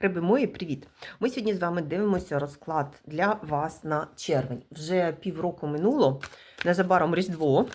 Риби мої, привіт! Ми сьогодні з вами дивимося розклад для вас на червень. Вже півроку минуло, незабаром Різдво.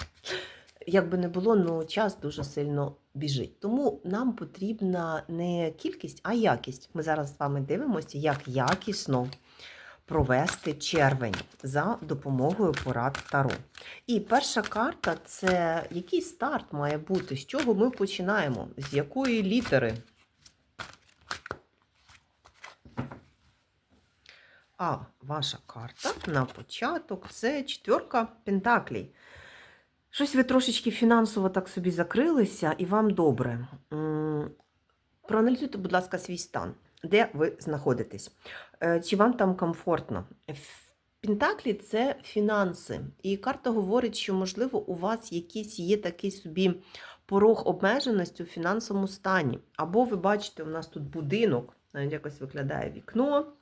Як би не було, але час дуже сильно біжить. Тому нам потрібна не кількість, а якість. Ми зараз з вами дивимося, як якісно провести червень за допомогою порад Таро. І перша карта це який старт має бути, з чого ми починаємо, з якої літери. А ваша карта на початок це четверка пентаклей. Щось ви трошечки фінансово так собі закрилися, і вам добре. Проаналізуйте, будь ласка, свій стан, де ви знаходитесь. Е, Чи вам там комфортно? Пентаклі це фінанси. І карта говорить, що, можливо, у вас якийсь є такий собі порог обмеженості у фінансовому стані. Або ви бачите, у нас тут будинок, навіть якось виглядає вікно,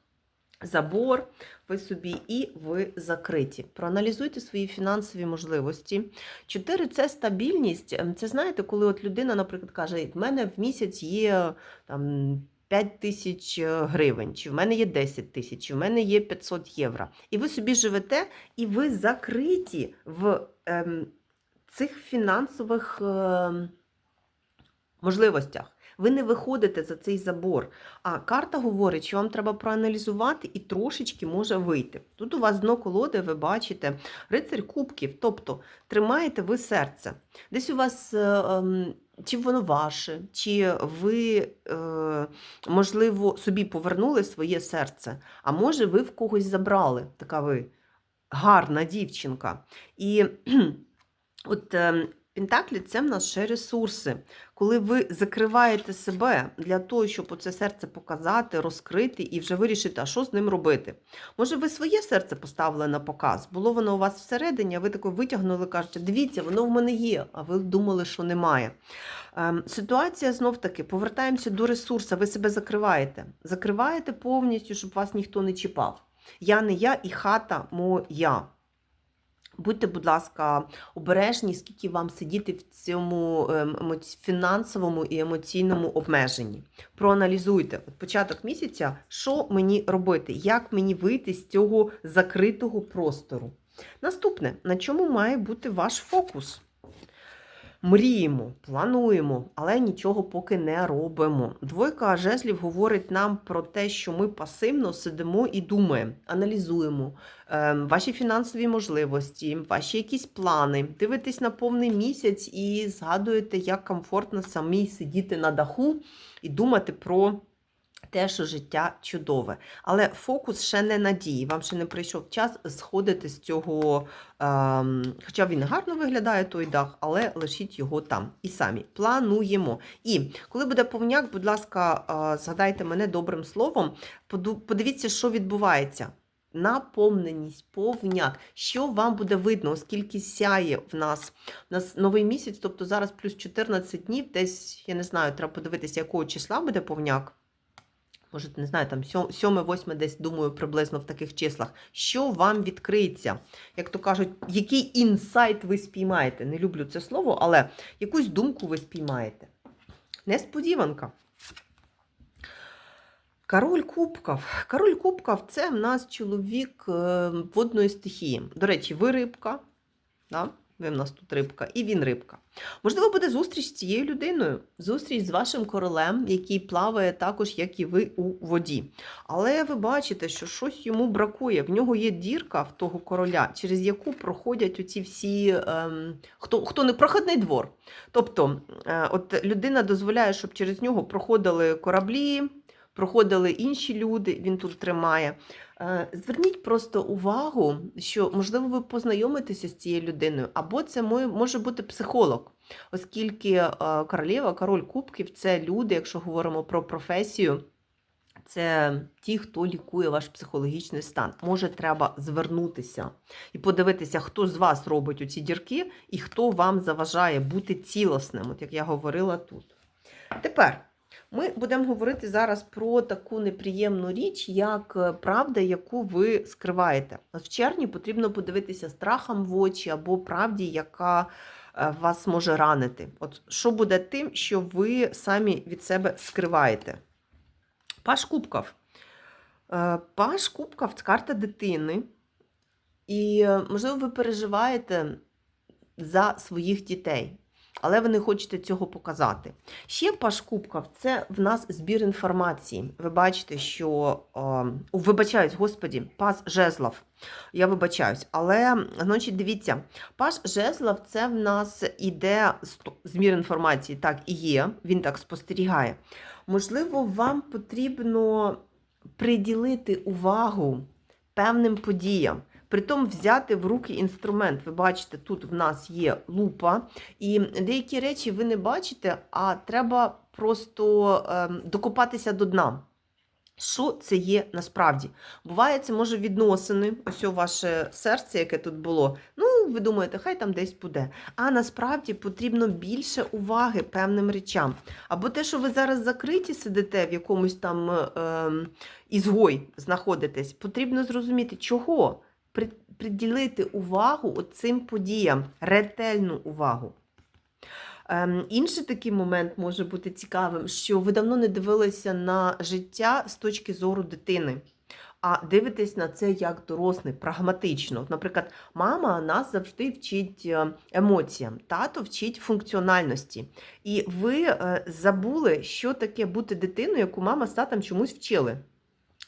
забор, ви собі і ви закриті. Проаналізуйте свої фінансові можливості. Чотири це стабільність. Ем, Це знаєте, коли от людина, наприклад, каже, в мене в місяць є там. 5 тисяч е, гривень, чи в мене є 10 тисяч, чи в мене є 500 євро. І ви собі живете, і ви закриті в ем, цих фінансових ем, можливостях. Ви не виходите за цей забор. А карта говорить, що вам треба проаналізувати і трошечки може вийти. Тут у вас дно колоди, ви бачите, рицарь кубків, тобто тримаєте ви серце. Десь у вас. е, ем, чи воно ваше, чи ви, е, можливо, собі повернули своє серце, а може, ви в когось забрали, така ви гарна дівчинка. І от е, Пентаклі це в нас ще ресурси. Коли ви закриваєте себе для того, щоб оце серце показати, розкрити і вже вирішити, а що з ним робити. Може, ви своє серце поставили на показ? Було воно у вас всередині, а ви таке витягнули, кажете, дивіться, воно в мене є, а ви думали, що немає. Ем, Ситуація знов таки, повертаємося до ресурсу, ви себе закриваєте. Закриваєте повністю, щоб вас ніхто не чіпав. Я не я і хата моя. Будьте, будь ласка, обережні, скільки вам сидіти в цьому ем, фінансовому і емоційному обмеженні. Проаналізуйте от початок місяця, що мені робити, як мені вийти з цього закритого простору. Наступне, на чому має бути ваш фокус? Мріємо, плануємо, але нічого поки не робимо. Двойка жезлів говорить нам про те, що ми пасивно сидимо і думаємо, аналізуємо е, ваші фінансові можливості, ваші якісь плани. Дивитесь на повний місяць і згадуєте, як комфортно самій сидіти на даху і думати про. Те, що життя чудове. Але фокус ще не надії. Вам ще не прийшов час сходити з цього. Ем, хоча він гарно виглядає той дах, але лишіть його там. І самі плануємо. І коли буде повняк, будь ласка, е, згадайте мене добрим словом. Подивіться, що відбувається. Наповненість, повняк, що вам буде видно, оскільки сяє в нас. У нас новий місяць, тобто зараз плюс 14 днів, десь, я не знаю, треба подивитися, якого числа буде повняк. Може, не знаю, там 7-8 десь, думаю, приблизно в таких числах. Що вам відкриється? Як то кажуть, який інсайт ви спіймаєте? Не люблю це слово, але якусь думку ви спіймаєте. Несподіванка. Король Кубків. Король Кубків це в нас чоловік е, водної стихії. До речі, ви рибка. Да? Ви в нас тут рибка, і він рибка. Можливо, буде зустріч з цією людиною, зустріч з вашим королем, який плаває також, як і ви у воді. Але ви бачите, що щось йому бракує. В нього є дірка в того короля, через яку проходять оці всі, ем, хто, хто не проходний двор. Тобто, е, от людина дозволяє, щоб через нього проходили кораблі, проходили інші люди, він тут тримає. Е, Зверніть просто увагу, що, можливо, ви познайомитеся з цією людиною, або це може бути психолог, оскільки е, королева, король кубків це люди, якщо говоримо про професію, це ті, хто лікує ваш психологічний стан. Може, треба звернутися і подивитися, хто з вас робить оці дірки і хто вам заважає бути цілісним, от як я говорила тут. Тепер. Ми будемо говорити зараз про таку неприємну річ, як е, правда, яку ви скриваєте. От в червні потрібно подивитися страхом в очі або правді, яка е, вас може ранити. От що буде тим, що ви самі від себе скриваєте? Паш Кубков. Е, Паш Кубков це карта дитини. І, можливо, ви переживаєте за своїх дітей, але ви не хочете цього показати. Ще Паш Кубков це в нас збір інформації. Ви бачите, що е, о, вибачаюсь, господі, пас Жезлов. Я вибачаюсь, але значить, дивіться, Паш Жезлов це в нас іде збір інформації, так і є. Він так спостерігає. Можливо, вам потрібно приділити увагу певним подіям. Притом взяти в руки інструмент. Ви бачите, тут в нас є лупа, і деякі речі ви не бачите, а треба просто ем, докопатися до дна. Що це є насправді? Буває, це може відносини, ось ваше серце, яке тут було. Ну, ви думаєте, хай там десь буде. А насправді потрібно більше уваги певним речам. Або те, що ви зараз закриті сидите в якомусь там ем, ізгой знаходитесь, потрібно зрозуміти, чого приділити увагу цим подіям, ретельну увагу. Ем, інший такий момент може бути цікавим, що ви давно не дивилися на життя з точки зору дитини. А дивитесь на це як дорослий, прагматично. Наприклад, мама нас завжди вчить е, емоціям, тато вчить функціональності. І ви е, забули, що таке бути дитиною, яку мама з татом чомусь вчили.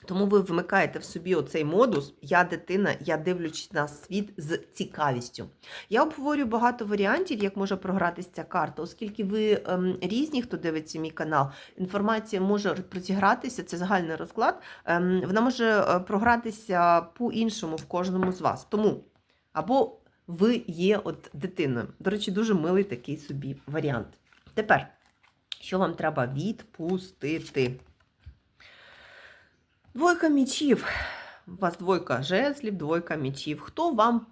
Тому ви вмикаєте в собі оцей модус Я дитина, я дивлюсь на світ з цікавістю. Я обговорю багато варіантів, як може програтися ця карта, оскільки ви ем, різні, хто дивиться мій канал, інформація може розігратися, це загальний розклад. Ем, вона може е, програтися по-іншому в кожному з вас. Тому або ви є от дитиною. До речі, дуже милий такий собі варіант. Тепер, що вам треба відпустити? Двойка мічів. У вас двойка жезлів, двойка мічів. Хто вам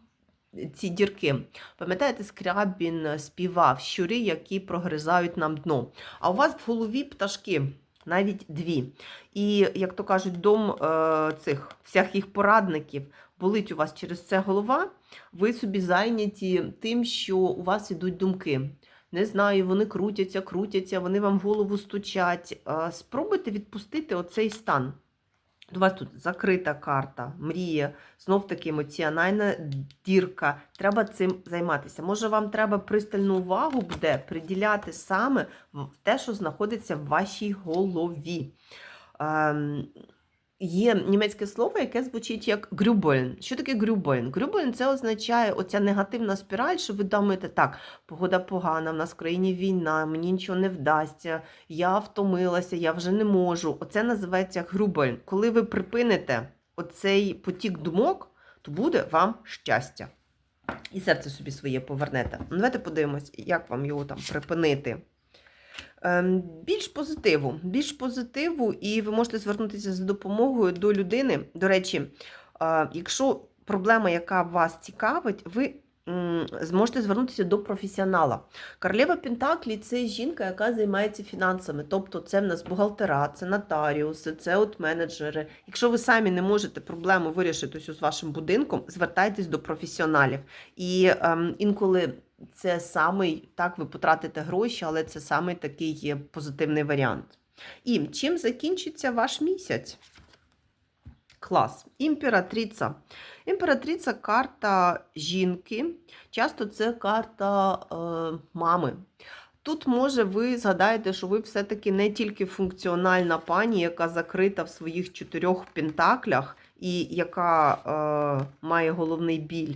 ці дірки? Пам'ятаєте, Скрябін співав щури, які прогризають нам дно. А у вас в голові пташки, навіть дві. І, як то кажуть, дом е, цих всяких порадників болить у вас через це голова. Ви собі зайняті тим, що у вас ідуть думки. Не знаю, вони крутяться, крутяться, вони вам в голову стучать. Е, Спробуйте відпустити оцей стан. У вас тут закрита карта, мрія, знов таки емоціональна дірка. Треба цим займатися. Може, вам треба пристальну увагу буде приділяти саме в те, що знаходиться в вашій голові. Є німецьке слово, яке звучить як грюбольн. Що таке грюбольн? Грюбольн це означає оця негативна спіраль, що ви думаєте, так, погода погана, в нас в країні війна, мені нічого не вдасться, я втомилася, я вже не можу. Оце називається грюбольн. Коли ви припините оцей потік думок, то буде вам щастя. І серце собі своє повернете. Ну, Давайте подивимось, як вам його там припинити. Ем, Більш позитиву, більш позитиву, і ви можете звернутися за допомогою до людини. До речі, е, якщо проблема, яка вас цікавить, ви зможете звернутися до професіонала. Королева Пентаклі це жінка, яка займається фінансами. Тобто це в нас бухгалтера, це нотаріуси, це от менеджери. Якщо ви самі не можете проблему вирішити з вашим будинком, звертайтесь до професіоналів. І ем, інколи це самий, так, ви потратите гроші, але це самий такий є позитивний варіант. І чим закінчиться ваш місяць? Клас. Імператриця. Імператриця карта жінки. Часто це карта е, мами. Тут, може, ви згадаєте, що ви все-таки не тільки функціональна пані, яка закрита в своїх чотирьох пентаклях і яка е, має головний біль.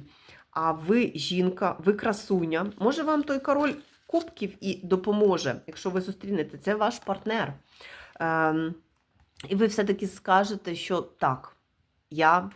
А ви жінка, ви красуня. Може, вам той король кубків і допоможе, якщо ви зустрінете, це ваш партнер. Ем, і ви все-таки скажете, що так, я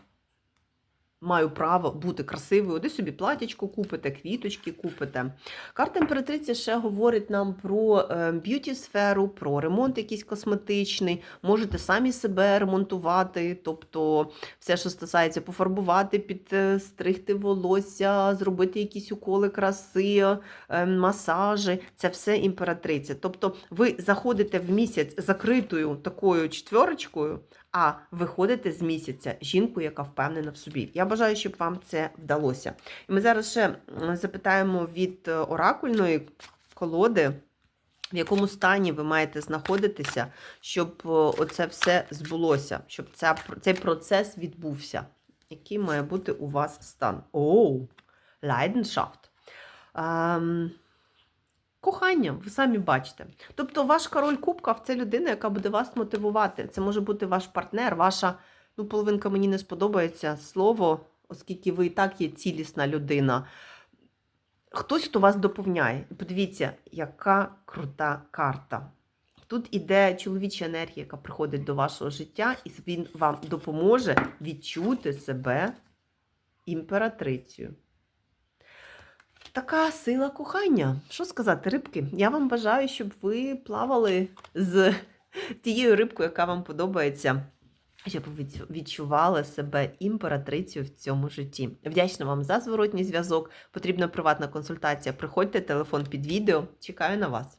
маю право бути красивою. Десь собі платячко купите, квіточки купите. Карта імператриці ще говорить нам про е, б'юті-сферу, про ремонт якийсь косметичний. Можете самі себе ремонтувати, тобто все, що стосується пофарбувати, підстригти волосся, зробити якісь уколи краси, е, масажі. Це все імператриця. Тобто ви заходите в місяць закритою такою четверочкою, а виходите з місяця жінку, яка впевнена в собі. Я бажаю, щоб вам це вдалося. І ми зараз ще запитаємо від е, оракульної колоди. в якому стані ви маєте знаходитися, щоб о, оце все збулося, щоб ця, цей процес відбувся. Який має бути у вас стан? Оу, Leidenschaft. Ем, Кохання, ви самі бачите. Тобто, ваш король кубків це людина, яка буде вас мотивувати. Це може бути ваш партнер, ваша ну, половинка мені не сподобається слово, оскільки ви і так є цілісна людина. Хтось, хто вас доповняє. Подивіться, яка крута карта. Тут іде чоловіча енергія, яка приходить до вашого життя, і він вам допоможе відчути себе імператрицею. Така сила кохання. Що сказати, рибки? Я вам бажаю, щоб ви плавали з тією рибкою, яка вам подобається, щоб ви відчували себе імператрицею в цьому житті. Вдячна вам за зворотній зв'язок. Потрібна приватна консультація. Приходьте, телефон під відео. Чекаю на вас.